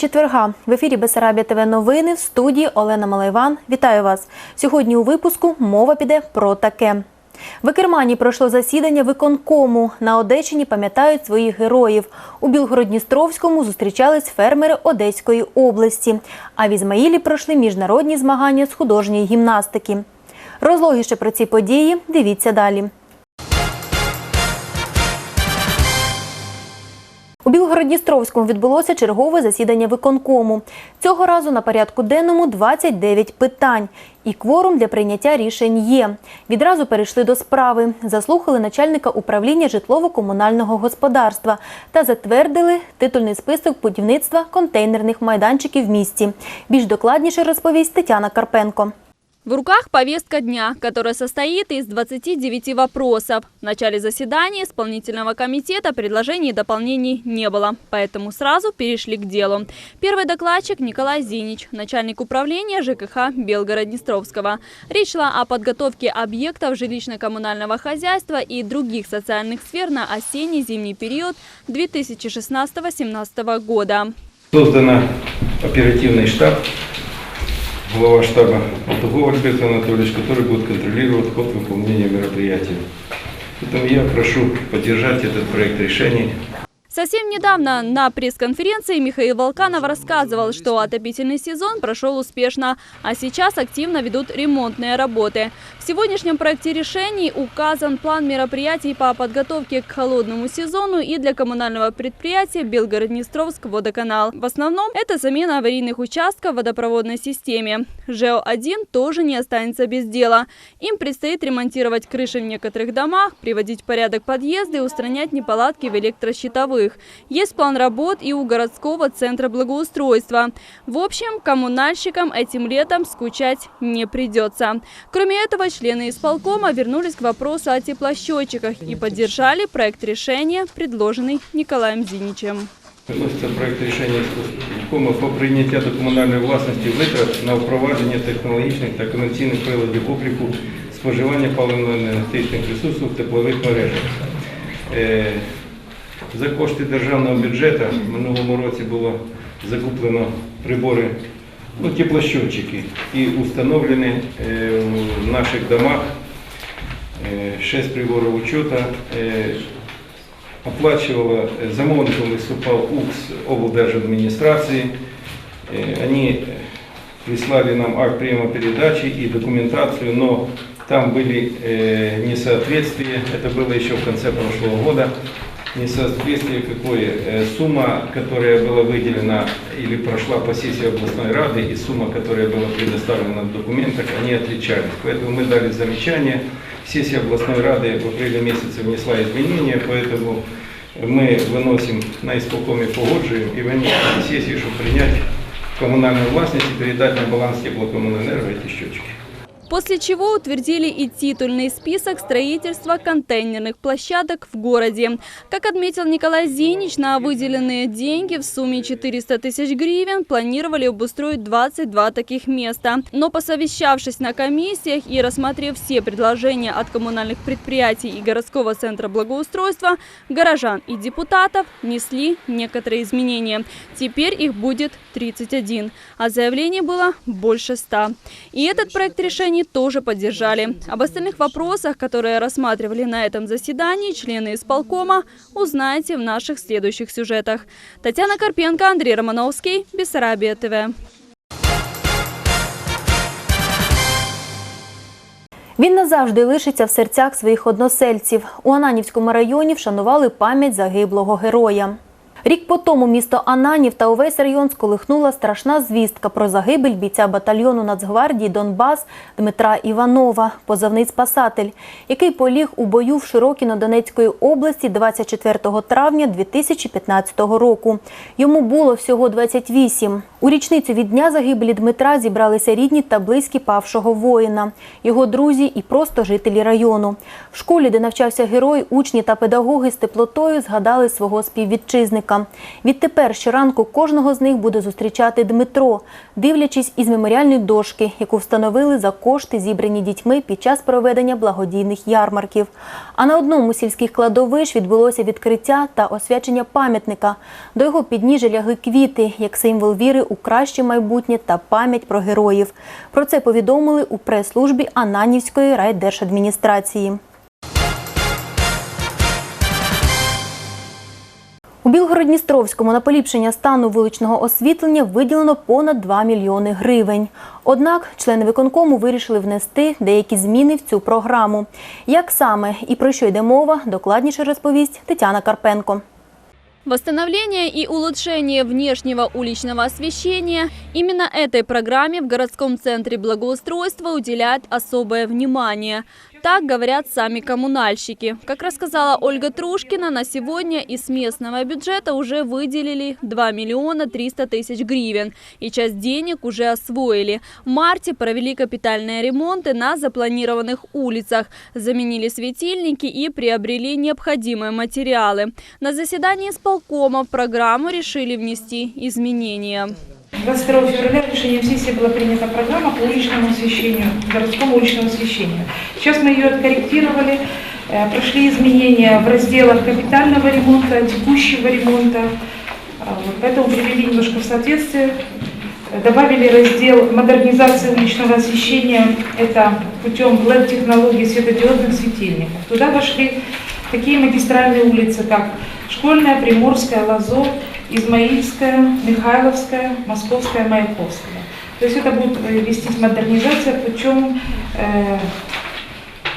Четверга в ефірі Бесарабія ТВ новини в студії Олена Малайван. Вітаю вас. Сьогодні у випуску мова піде про таке. В Кермані пройшло засідання виконкому. На Одещині пам'ятають своїх героїв. У Білгород-Дністровському зустрічались фермери Одеської області. А в Ізмаїлі пройшли міжнародні змагання з художньої гімнастики. Розлогіше про ці події дивіться далі. У Білгород-Дністровському відбулося чергове засідання виконкому. Цього разу на порядку денному 29 питань. І кворум для прийняття рішень є. Відразу перейшли до справи. Заслухали начальника управління житлово-комунального господарства та затвердили титульний список будівництва контейнерних майданчиків в місті. Більш докладніше розповість Тетяна Карпенко. В руках повестка дня, которая состоит из 29 вопросов. В начале заседания исполнительного комитета предложений и дополнений не было, поэтому сразу перешли к делу. Первый докладчик Николай Зинич, начальник управления ЖКХ Белгород-Днестровского. Речь шла о подготовке объектов жилищно-коммунального хозяйства и других социальных сфер на осенне-зимний период 2016-2017 года. Создан оперативный штаб, глава штаба Алтугов Альберт Анатольевич, который будет контролировать ход выполнения мероприятий. Поэтому я прошу поддержать этот проект решений. Совсем недавно на пресс-конференции Михаил Волканов рассказывал, что отопительный сезон прошел успешно, а сейчас активно ведут ремонтные работы. Сегодняшнем проекте решений указан план мероприятий по подготовке к холодному сезону и для коммунального предприятия Белгород-Днестровск водоканал. В основном это замена аварийных участков в водопроводной системе. ЖЭО-1 тоже не останется без дела. Им предстоит ремонтировать крыши в некоторых домах, приводить в порядок подъезды и устранять неполадки в электрощитовых. Есть план работ и у городского центра благоустройства. В общем, коммунальщикам этим летом скучать не придется. Кроме этого, члены исполкома вернулись к вопросу о теплосчетчиках и поддержали проект решения, предложенный Николаем Зиничем. Виноситься проект рішення виконкому про прийняття до комунальної власності витрат на впровадження технологічних та комерційних приладів обліку споживання паливно-енергетичних ресурсів в теплових мережах. Е, За кошти державного бюджету в минулому році було закуплено прибори, ну, теплосчетчики і встановлені е, в наших домах е, 6 приборів учету. Е, оплачивала, э, замовником выступал УКС облдержадминистрации. Э, Они прислали нам акт приема передачи и документацию, но там были э, несоответствия, это было еще в конце прошлого года, несоответствие какое, Э, сумма, которая была выделена или прошла по сессии областной рады и сумма, которая была предоставлена в документах, они отличались. Поэтому мы дали замечание, сессия областной рады в апреле месяце внесла изменения, поэтому мы выносим на исполкоме погоджуем и выносим на сессии, чтобы принять коммунальную властность и передать на баланс теплокоммунэнерго эти счетчики. После чего утвердили и титульный список строительства контейнерных площадок в городе. Как отметил Николай Зинич, на выделенные деньги в сумме 400 тысяч гривен планировали обустроить 22 таких места. Но посовещавшись на комиссиях и рассмотрев все предложения от коммунальных предприятий и городского центра благоустройства, горожан и депутатов внесли некоторые изменения. Теперь их будет 31, а заявлений было больше 100. И этот проект решений тоже поддержали. Об остальных вопросах, которые рассматривали на этом заседании члены исполкома, узнаете в наших следующих сюжетах. Татьяна Карпенко, Андрей Романовский, Бессарабия ТВ. Він назавжди лишиться в серцях своїх односельців. У Ананівському районі вшанували пам'ять загиблого героя. Рік по тому місто Ананів та увесь район сколихнула страшна звістка про загибель бійця батальйону Нацгвардії Донбас Дмитра Іванова, позивний спасатель, який поліг у бою в Широкіно Донецької області 24 травня 2015 року. Йому було всього 28. У річницю від дня загибелі Дмитра зібралися рідні та близькі павшого воїна, його друзі і просто жителі району. В школі, де навчався герой, учні та педагоги з теплотою згадали свого співвітчизника. Пам'ятника. Відтепер щоранку кожного з них буде зустрічати Дмитро, дивлячись із меморіальної дошки, яку встановили за кошти, зібрані дітьми під час проведення благодійних ярмарків. А на одному сільських кладовищ відбулося відкриття та освячення пам'ятника. До його підніжжя лягли квіти, як символ віри у краще майбутнє та пам'ять про героїв. Про це повідомили у прес-службі Ананівської райдержадміністрації. У Білгород-Дністровському на поліпшення стану вуличного освітлення виділено понад 2 мільйони гривень. Однак члени виконкому вирішили внести деякі зміни в цю програму. Як саме і про що йде мова, докладніше розповість Тетяна Карпенко. Восстановление и улучшение внешнего уличного освещения. Именно этой программе в городском центре благоустройства уделяют особое внимание. Так говорят сами коммунальщики. Как рассказала Ольга Трушкина, на сегодня из местного бюджета уже выделили 2 миллиона 300 тысяч гривен. И часть денег уже освоили. В марте провели капитальные ремонты на запланированных улицах. Заменили светильники и приобрели необходимые материалы. На заседании исполкома в программу решили внести изменения. 22 февраля решением сессии была принята программа по уличному освещению, городскому уличному освещению. Сейчас мы ее откорректировали, э, прошли изменения в разделах капитального ремонта, текущего ремонта, вот поэтому привели немножко в соответствие. Э, Добавили раздел модернизации уличного освещения, это путем LED-технологии светодиодных светильников. Туда вошли такие магистральные улицы, как Школьная, Приморская, Лазо, Измаильская, Михайловская, Московская, Маяковская. То есть это будет э, вестись модернизация путем э,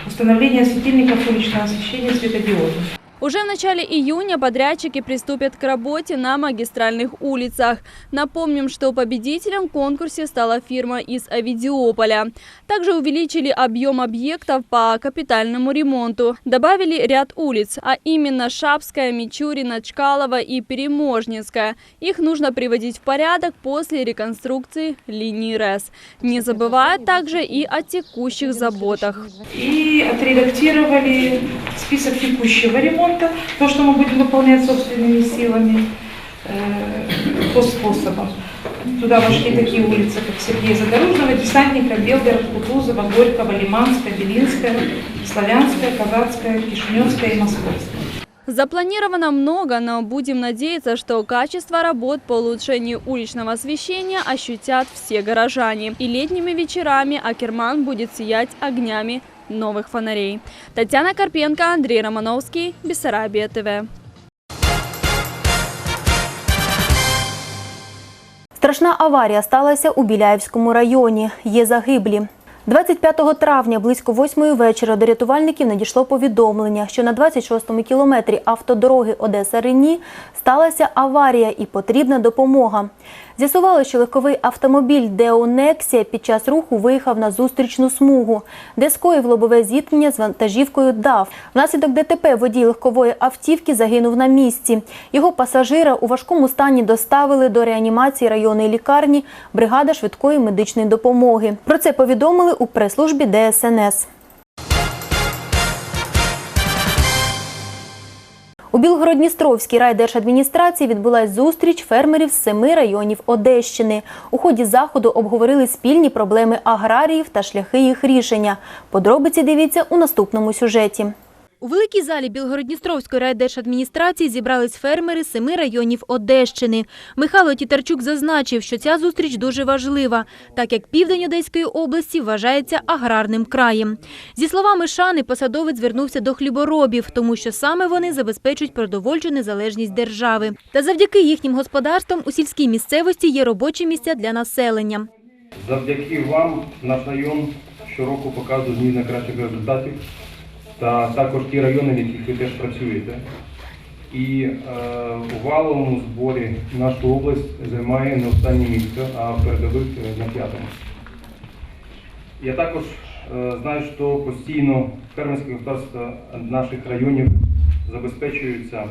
установления светильников уличного освещения светодиодных. Уже в начале июня подрядчики приступят к работе на магистральных улицах. Напомним, что победителем в конкурсе стала фирма из Авидиополя. Также увеличили объем объектов по капитальному ремонту. Добавили ряд улиц, а именно Шапская, Мичурина, Чкалова и Переможницкая. Их нужно приводить в порядок после реконструкции линии РЭС. Не забывая также и о текущих заботах. И отредактировали список текущего ремонта, то, что мы будем выполнять собственными силами э, по способам. Туда вошли такие улицы, как Сергея Задорожного, Десантника, Белгород, Кутузова, Горького, Лиманская, Белинская, Славянская, Казацкая, Кишиневская и Московская. Запланировано много, но будем надеяться, что качество работ по улучшению уличного освещения ощутят все горожане. И летними вечерами Акерман будет сиять огнями новых фонарей. Татьяна Карпенко, Андрей Романовский, Бессарабия ТВ. Страшна аварія сталася у Біляївському районі. Є загиблі. 25 травня близько 8 вечора до рятувальників надійшло повідомлення, що на 26-му кілометрі автодороги Одеса-Рені сталася аварія і потрібна допомога. З'ясували, що легковий автомобіль Део Нексія під час руху виїхав на зустрічну смугу, де скоїв лобове зіткнення з вантажівкою ДАВ. Внаслідок ДТП водій легкової автівки загинув на місці. Його пасажира у важкому стані доставили до реанімації районної лікарні бригада швидкої медичної допомоги. Про це повідомили у прес-службі ДСНС. У Білгород-Дністровській райдержадміністрації відбулась зустріч фермерів з семи районів Одещини. У ході заходу обговорили спільні проблеми аграріїв та шляхи їх рішення. Подробиці дивіться у наступному сюжеті. У великій залі Білгород-Дністровської райдержадміністрації зібрались фермери семи районів Одещини. Михайло Тітарчук зазначив, що ця зустріч дуже важлива, так як південь Одеської області вважається аграрним краєм. Зі словами Шани, посадовець звернувся до хліборобів, тому що саме вони забезпечують продовольчу незалежність держави. Та завдяки їхнім господарствам у сільській місцевості є робочі місця для населення. Завдяки вам наш район щороку показує зміни кращих результатів та також ті райони, в яких ви теж працюєте. І е, у валовому зборі наша область займає не останнє місце, а передових е, на п'ятому. Я також е, знаю, що постійно фермерські господарства наших районів забезпечуються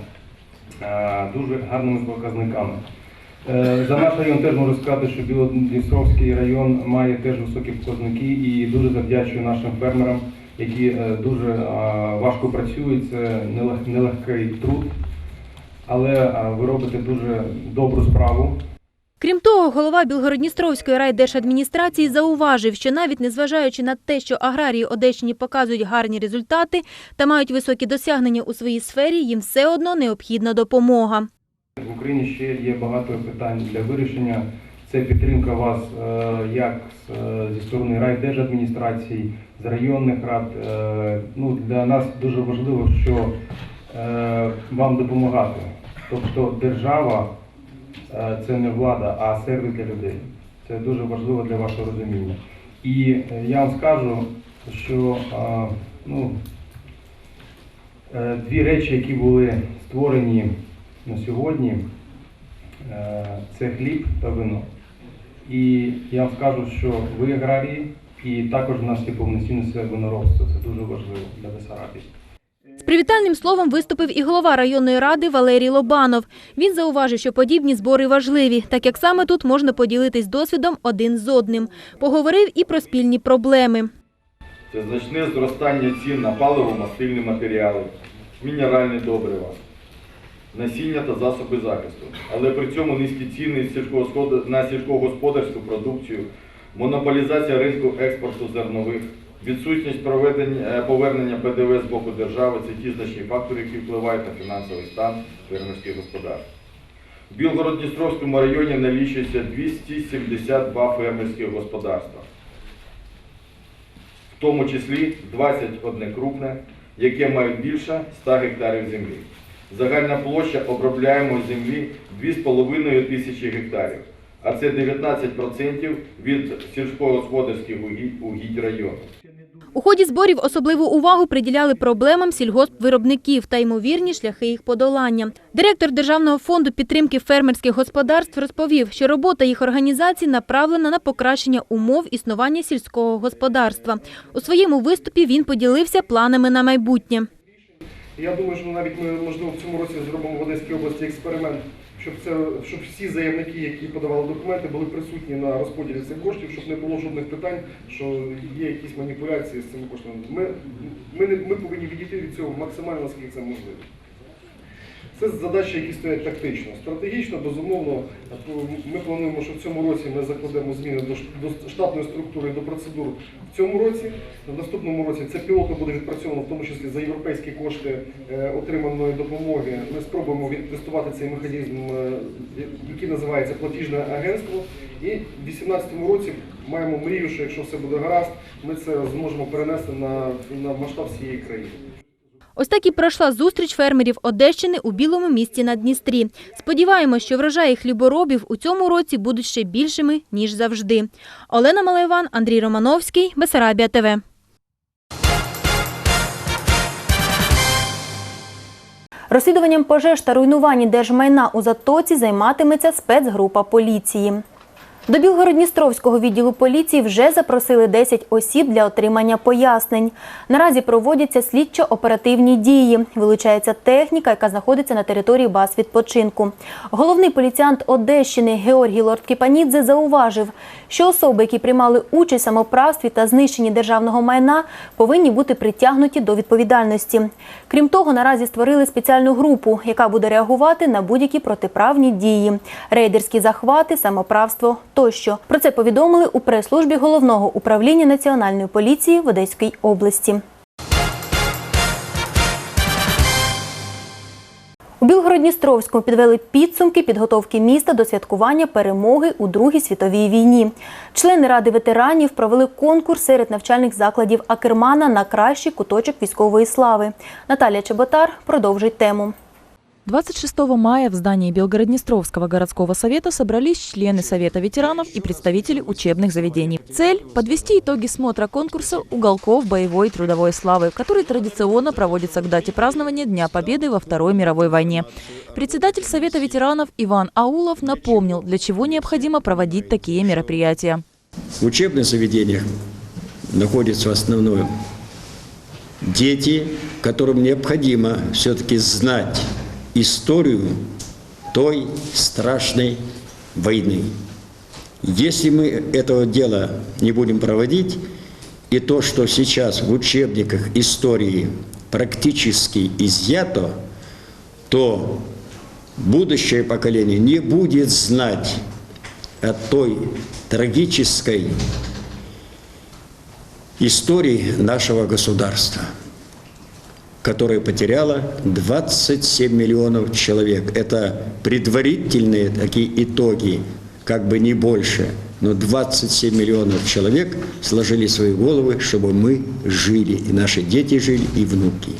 е, дуже гарними показниками. Е, За наш район теж можу сказати, що Білодністровський район має теж високі показники і дуже завдячую нашим фермерам, які е, дуже е, важко працюють. Це нелег- нелегкий труд. але е, ви робите дуже добру справу. Крім того, голова Білгородністровської райдержадміністрації зауважив, що навіть незважаючи на те, що аграрії Одещині показують гарні результати та мають високі досягнення у своїй сфері, їм все одно необхідна допомога. В Україні ще є багато питань для вирішення. Це підтримка вас е, як е, зі сторони райдержадміністрації, з районних рад. Е, Ну, для нас дуже важливо, що вам допомагати. Тобто держава це не влада, а сервіс для людей. Це дуже важливо для вашого розуміння. І я вам скажу, що ну, дві речі, які були створені на сьогодні, це хліб та вино. І я вам скажу, що ви аграрії, і також в нас є повноцінне виноробство. Це дуже важливо для Бесарабії. З привітальним словом виступив і голова районної ради Валерій Лобанов. Він зауважив, що подібні збори важливі, так як саме тут можна поділитись досвідом один з одним. Поговорив і про спільні проблеми. Це значне зростання цін на паливо, мастильні матеріали, мінеральні добрива, насіння та засоби захисту. Але при цьому низькі ціни на сільськогосподарську продукцію, монополізація ринку експорту зернових, відсутність е, повернення ПДВ з боку держави це ті значні фактори, які впливають на фінансовий стан фермерських господарств. В Білгород-Дністровському районі налічується 272 фермерських господарства в тому числі 21 крупне, яке має більше 100 гектарів землі. Загальна площа обробляємої землі 2,5 тисячі гектарів, а це 19% від сільськогосподарських угідь, району. У ході зборів особливу увагу приділяли проблемам сільгоспвиробників та ймовірні шляхи їх подолання. Директор Державного фонду підтримки фермерських господарств розповів, що робота їх організацій направлена на покращення умов існування сільського господарства. У своєму виступі він поділився планами на майбутнє. Я думаю, що навіть ми можливо в цьому році зробимо в Одеській області експеримент, щоб це щоб всі заявники, які подавали документи, були присутні на розподілі цих коштів, щоб не було жодних питань, що є якісь маніпуляції з цими коштами. Ми, ми, ми повинні відійти від цього максимально наскільки це можливо. Це задачі, які стоять тактично. Стратегічно, безумовно, ми плануємо, що в цьому році ми закладемо зміни до штатної структури до процедур в цьому році. В наступному році це пілотно буде відпрацьовано, в тому числі за європейські кошти е, отриманої допомоги. Ми спробуємо відтестувати цей механізм, е, який називається платіжне агентство. І в 2018 році маємо мрію, що якщо все буде гаразд, ми це зможемо перенести на, на масштаб всієї країни. Ось так і пройшла зустріч фермерів Одещини у Білому місті на Дністрі. Сподіваємось, що врожаї хліборобів у цьому році будуть ще більшими, ніж завжди. Олена Малайван, Андрій Романовський, Бесарабія ТВ. Розслідуванням пожеж та руйнувань держмайна у Затоці займатиметься спецгрупа поліції. До Білгородністровського відділу поліції вже запросили 10 осіб для отримання пояснень. Наразі проводяться слідчо-оперативні дії. Вилучається техніка, яка знаходиться на території баз відпочинку. Головний поліціант Одещини Георгій Лордкіпанідзе зауважив, що особи, які приймали участь в самоправстві та знищенні державного майна, повинні бути притягнуті до відповідальності. Крім того, наразі створили спеціальну групу, яка буде реагувати на будь-які протиправні дії, рейдерські захвати, самоправство тощо. Про це повідомили у прес-службі головного управління національної поліції в Одеській області. У Білгородністровському підвели підсумки підготовки міста до святкування перемоги у Другій світовій війні. Члени ради ветеранів провели конкурс серед навчальних закладів Акермана на кращий куточок військової слави. Наталія Чеботар продовжить тему. 26 мая в здании Белгороднестровского городского совета собрались члены Совета ветеранов и представители учебных заведений. Цель – подвести итоги смотра конкурса «Уголков боевой и трудовой славы», который традиционно проводится к дате празднования Дня Победы во Второй мировой войне. Председатель Совета ветеранов Иван Аулов напомнил, для чего необходимо проводить такие мероприятия. В учебных заведениях находятся в основном дети, которым необходимо все-таки знать историю той страшной войны. Если мы этого дела не будем проводить, и то, что сейчас в учебниках истории практически изъято, то будущее поколение не будет знать о той трагической истории нашего государства, которое потеряло 27 миллионов человек. Это предварительные такие итоги, как бы не больше, но 27 миллионов человек сложили свои головы, чтобы мы жили, и наши дети жили, и внуки.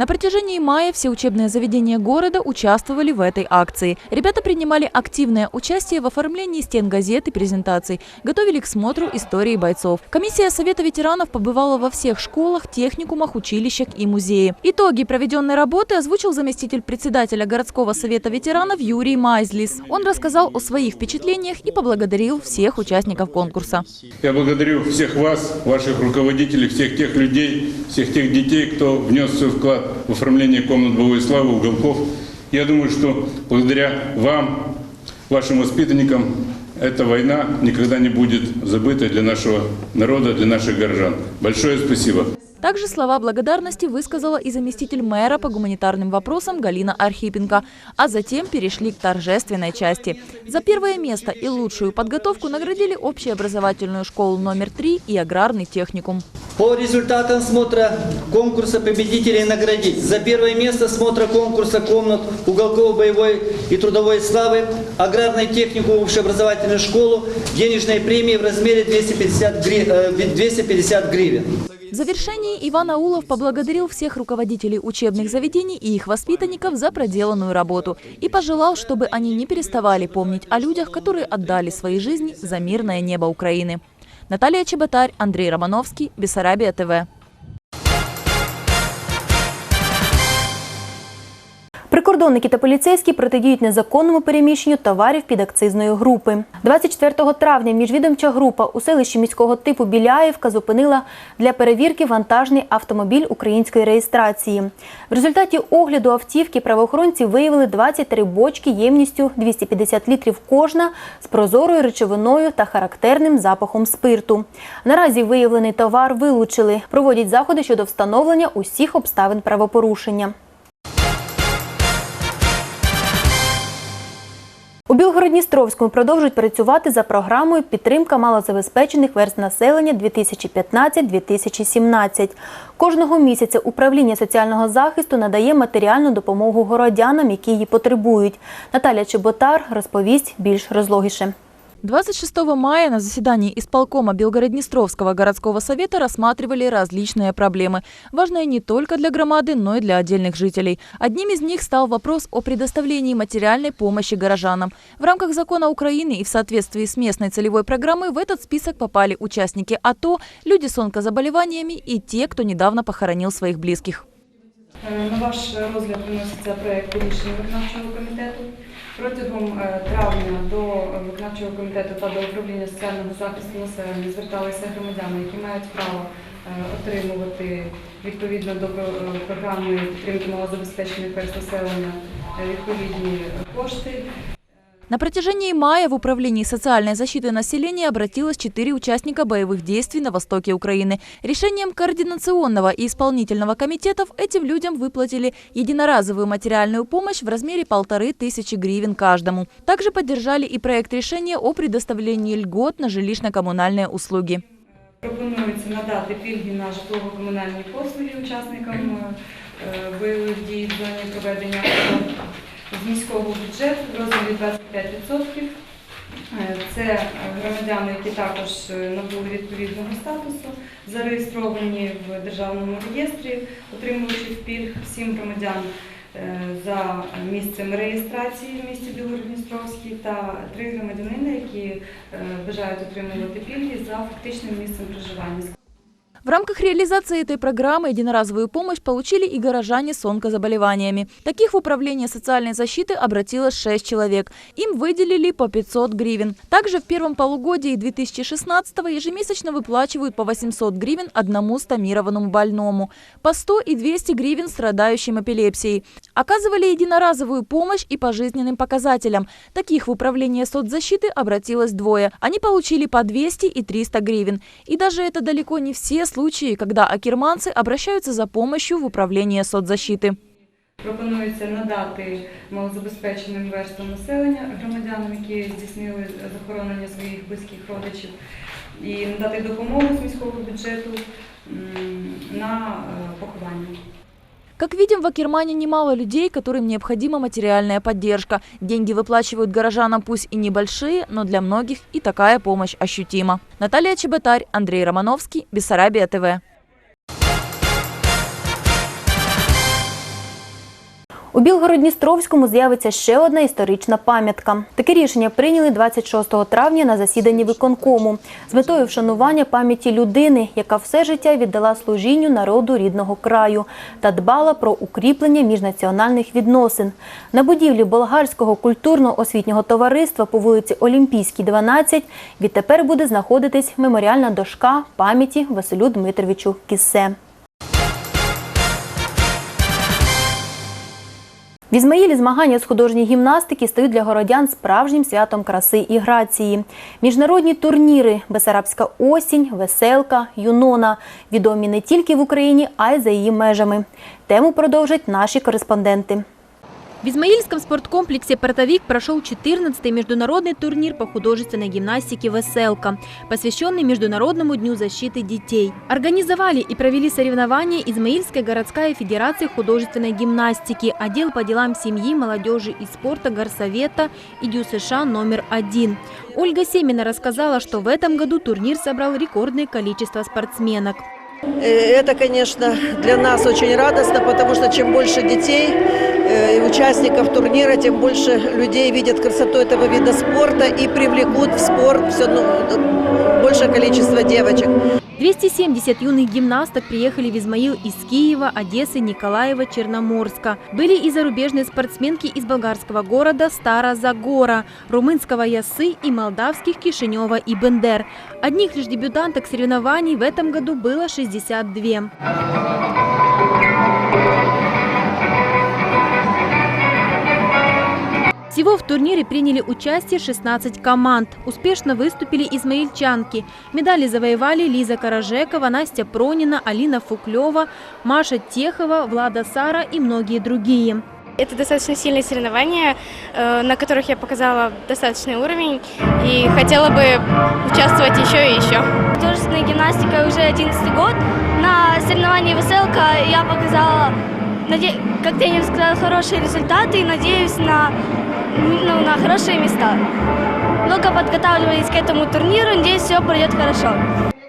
На протяжении мая все учебные заведения города участвовали в этой акции. Ребята принимали активное участие в оформлении стен газет и презентаций, готовили к смотру истории бойцов. Комиссия Совета ветеранов побывала во всех школах, техникумах, училищах и музее. Итоги проведенной работы озвучил заместитель председателя городского совета ветеранов Юрий Майзлис. Он рассказал о своих впечатлениях и поблагодарил всех участников конкурса. Я благодарю всех вас, ваших руководителей, всех тех людей, всех тех детей, кто внес свой вклад в оформление комнат боевой славы, уголков. Я думаю, что благодаря вам, вашим воспитанникам, эта война никогда не будет забыта для нашего народа, для наших горожан. Большое спасибо. Также слова благодарности высказала и заместитель мэра по гуманитарным вопросам Галина Архипенко. А затем перешли к торжественной части. За первое место и лучшую подготовку наградили общеобразовательную школу номер 3 и аграрный техникум. По результатам смотра конкурса победителей наградить. За первое место смотра конкурса комнат уголков боевой и трудовой славы, аграрной технику, общеобразовательную школу, денежной премии в размере 250, гри- э, 250 гривен. В завершении Иван Аулов поблагодарил всех руководителей учебных заведений и их воспитанников за проделанную работу и пожелал, чтобы они не переставали помнить о людях, которые отдали свои жизни за мирное небо Украины. Наталья Чеботарь, Андрей Романовский, Бессарабия ТВ. Прикордонники та поліцейські протидіють незаконному переміщенню товарів під акцизної групи. 24 травня міжвідомча група у селищі міського типу Біляївка зупинила для перевірки вантажний автомобіль української реєстрації. В результаті огляду автівки правоохоронці виявили 23 бочки ємністю 250 літрів кожна з прозорою речовиною та характерним запахом спирту. Наразі виявлений товар вилучили. Проводять заходи щодо встановлення усіх обставин правопорушення. У Білгородністровському продовжують працювати за програмою підтримка малозабезпечених верст населення 2015-2017. Кожного місяця управління соціального захисту надає матеріальну допомогу городянам, які її потребують. Наталя Чеботар розповість більш розлогіше. 26 мая на заседании исполкома Белгороднестровского городского совета рассматривали различные проблемы, важные не только для громады, но и для отдельных жителей. Одним из них стал вопрос о предоставлении материальной помощи горожанам. В рамках закона Украины и в соответствии с местной целевой программой в этот список попали участники АТО, люди с онкозаболеваниями и те, кто недавно похоронил своих близких. Е, На ваш розгляд виноситься проект рішення виконавчого комітету. Протягом е, травня до виконавчого комітету та до управління соціального захисту населення зверталися громадяни, які мають право е, отримувати відповідно до е, програми підтримки малозабезпечених переселення е, відповідні кошти. На протяжении мая в Управлении социальной защиты населения обратилось четыре участника боевых действий на востоке Украины. Решением Координационного и исполнительного комитетов этим людям выплатили единоразовую материальную помощь в размере полторы тысячи гривен каждому. Также поддержали и проект решения о предоставлении льгот на жилищно-коммунальные услуги. Пропонується надати пільги на житлово-комунальні послуги учасникам е, е, бойових дій в зоні проведення АТО з міського бюджету в розмірі 25%. Е, Це громадяни, які також е, набули відповідного статусу, зареєстровані в державному реєстрі, отримуючи пільг всім громадян е, за місцем реєстрації в місті Білгород-Дністровський та три громадянини, які бажають отримувати пільги за фактичним місцем проживання. В рамках реализации этой программы единоразовую помощь получили и горожане с онкозаболеваниями. Таких в Управление социальной защиты обратилось 6 человек. Им выделили по 500 гривен. Также в первом полугодии 2016 ежемесячно выплачивают по 800 гривен одному стомированному больному, по 100 и 200 гривен страдающим эпилепсией. Оказывали единоразовую помощь и по жизненным показателям. Таких в Управление соцзащиты обратилось двое. Они получили по 200 и 300 гривен. И даже это далеко не все случаи, когда акерманцы обращаются за помощью в Управление соцзащиты. Пропонується надати малозабезпеченим верствам населення, громадянам, які здійснили захоронення своїх близьких родичів, і надати допомогу з міського бюджету на е, поховання. Как видим, в Акермане немало людей, которым необходима материальная поддержка. Деньги выплачивают горожанам пусть и небольшие, но для многих и такая помощь ощутима. Наталья Чеботарь, Андрей Романовский, Бессарабия ТВ. У Білгород-Дністровському з'явиться ще одна історична пам'ятка. Таке рішення прийняли 26 травня на засіданні виконкому з метою вшанування пам'яті людини, яка все життя віддала служінню народу рідного краю та дбала про укріплення міжнаціональних відносин. На будівлі болгарського культурно-освітнього товариства по вулиці Олімпійській, 12 відтепер буде знаходитись меморіальна дошка пам'яті Василю Дмитровичу Кісе. В Ізмаїлі змагання з художньої гімнастики стають для городян справжнім святом краси і грації. Міжнародні турніри Бесарабська осінь, Веселка, Юнона відомі не тільки в Україні, а й за її межами. Тему продовжать наші кореспонденти. В Измаильском спорткомплексе «Портовик» прошел 14-й международный турнир по художественной гимнастике «Веселка», посвященный Международному дню защиты детей. Организовали и провели соревнования Измаильская городская федерация художественной гимнастики, отдел по делам семьи, молодежи и спорта Горсовета и ДЮСШ номер один. Ольга Семина рассказала, что в этом году турнир собрал рекордное количество спортсменок. Э, Это, конечно, для нас очень радостно, потому что чем больше детей э, и участников турнира, тем больше людей видят красоту этого вида спорта и привлекут в спорт все ну, большее количество девочек. 270 юных гимнасток приехали в Измаил из Киева, Одессы, Николаева, Черноморска. Были и зарубежные спортсменки из болгарского города Стара Загора, румынского Ясы и молдавских Кишинева и Бендер. Одних лишь дебютанток соревнований в этом году было 62. Всего в турнире приняли участие 16 команд. Успешно выступили измаильчанки. Медали завоевали Лиза Каражекова, Настя Пронина, Алина Фуклева, Маша Техова, Влада Сара и многие другие. Это достаточно сильные соревнования, э, на которых я показала достаточный уровень и хотела бы участвовать еще и еще. Художественная гимнастика уже 11 год. На соревновании «Веселка» я показала, наде- как тренер сказал, хорошие результаты и надеюсь на, ну, на хорошие места. Много подготавливались к этому турниру, надеюсь, все пройдет хорошо.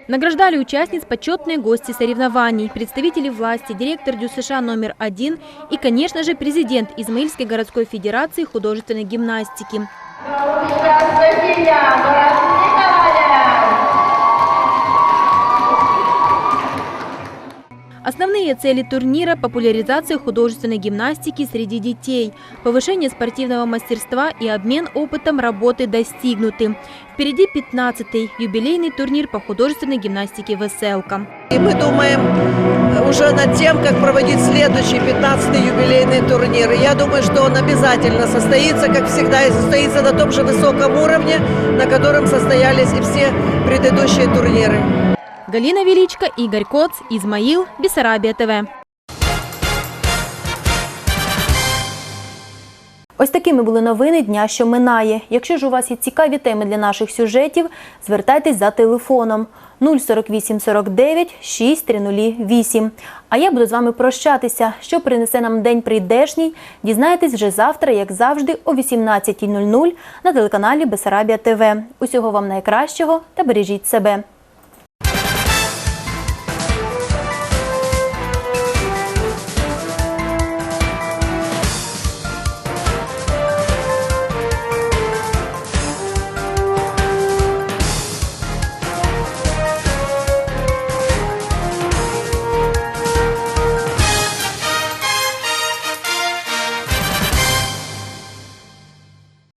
Награждали участниц почетные гости соревнований, представители власти, директор ДЮСШ номер один и, конечно же, президент Измаильской городской федерации художественной гимнастики. Основные цели турнира – популяризация художественной гимнастики среди детей, повышение спортивного мастерства и обмен опытом работы достигнуты. Впереди 15-й юбилейный турнир по художественной гимнастике «Веселка». И мы думаем э, уже над тем, как проводить следующий 15-й юбилейный турнир. И я думаю, что он обязательно состоится, как всегда, и состоится на том же высоком уровне, на котором состоялись и все предыдущие турниры. Галина Величко, Игорь Коц, Измаил, Бессарабия ТВ. Ось такими були новини дня, що минає. Якщо ж у вас є цікаві теми для наших сюжетів, звертайтесь за телефоном 048 49 6308. А я буду з вами прощатися. Що принесе нам день прийдешній, дізнаєтесь вже завтра, як завжди, о 18.00 на телеканалі Бесарабія ТВ. Усього вам найкращого та бережіть себе.